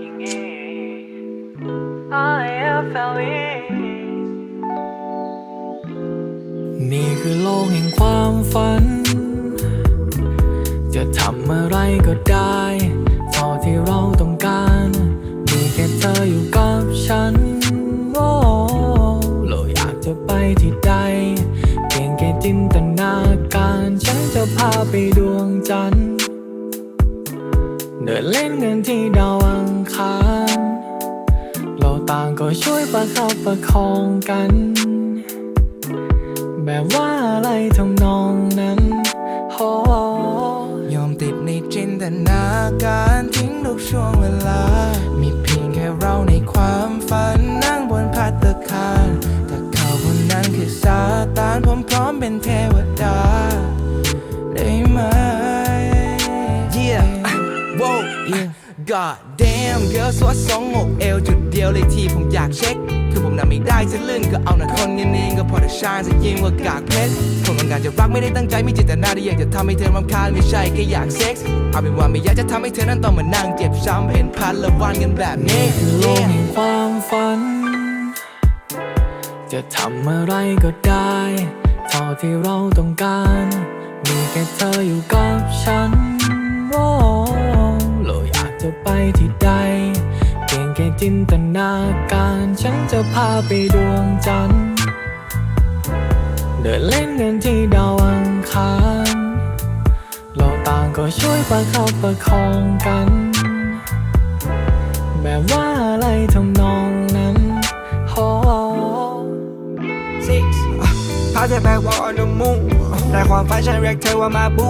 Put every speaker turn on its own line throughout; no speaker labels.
อย่างงี้ I felt it นี่คือโลกแห่งความฝัน จะทำอะไรก็ได้เท่าที่เราต้องการมีแค่เธออยู่กับฉันโอ้เราอยากจะไปที่ใดเพียงแค่จิน เดินเล่นกันที่ดาวอังคารเราต่างก็ช่วยประคับประคองกัน แบบว่าอะไรทำนองนั้นโอ้
ยอมติดในจินตนาการทิ้งทุกช่วงเวลา มีเพียงแค่เราในความฝันนั่งบนพัตตาคารแต่เขาคนนั้นคือซาตานผมพร้อมเป็นเทว God damn girl สวดสองอกเอวจุดเดียวเลยที่ผมอยากเช็ค คือผมน่ะไม่ได้จะลื่นก็เอาหน้าคนเนียนๆก็พอแต่ชายจะยิ่งกว่ากากเพชรผมต้องการจะรักไม่ได้ตั้งใจไม่เจตนาที่อยากจะทำให้เธอรำคาญไม่ใช่แค่อยากเซ็กส์เอาเป็นว่าไม่อยากจะทำให้เธอนั้นต้องมานั่งเจ็บช้ำเห็นพันละวันกันแบบนี้
คือโลก
Yeah
แห่งความฝัน จะทำอะไรก็ได้เท่าที่เราต้องการ มีแค่เธออยู่กับฉัน จะไปที่ใด เพียงแค่จินตนาการ ฉันจะพาไปดวงจันทร์ เดินเล่นกันที่ดาวอังคารเราต่างก็ช่วยประคับประคองกัน แบบว่าอะไรทำนอง
พาเธอไป walk on the moon ได้ความฝันฉันเรียกเธอว่ามาบู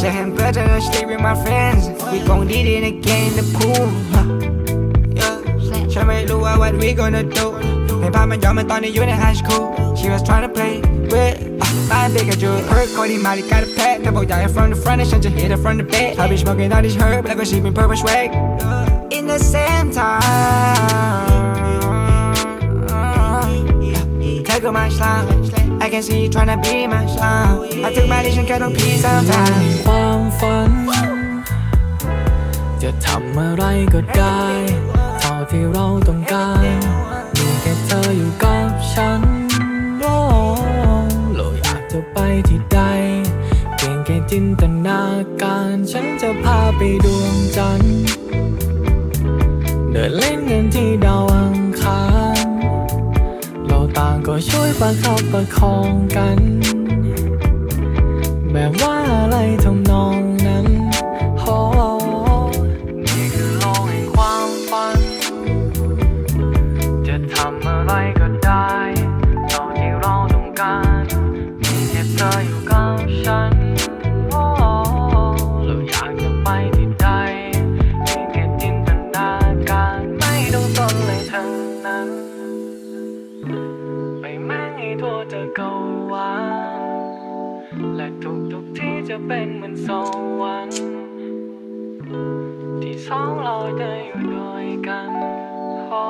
จะเห็นเพื่อนเธอ sleep with my friends we gon' did it again in the pool Yeah ฉันไม่รู้ว่า what we gonna do ให้ภาพมันย้อนมันตอนนี้อยู่ใน high school she was trying to play with my Pikachu her คนที่มาที่การแพ้เธอบอกอยากให้ from the front และฉันจะ hit it from the back ถ้า bitch smoking all this herb แล้วก็ she been purple swag in the same time เธอก็มาฉลาม I can see you tryna be my ฉลามเอาถึงมาที่ฉันแค่ต้องพีสามทาง
ในความฝัน จะทำอะไรก็ได้เท่าที่เราต้องการมีแค่เธออยู่กับฉันโอ้เราอยากจะไปที่ใดเพียงแค่จินตนาการ ฉันจะพาไปดวงจันทร์เดินเล่นกันที่ดาวอังคาร ช่วยประคับประคองกัน แบบว่าอะไรทำนองนั้นโอ้นี่คือโลกแห่งความฝัน จะทำอะไรก็ได้ แม่งให้ทั่วจักวาลและทุกทุกที่จะเป็นเหมือนสวรรค์ที่สองเราได้อยู่ด้วยกันโอ้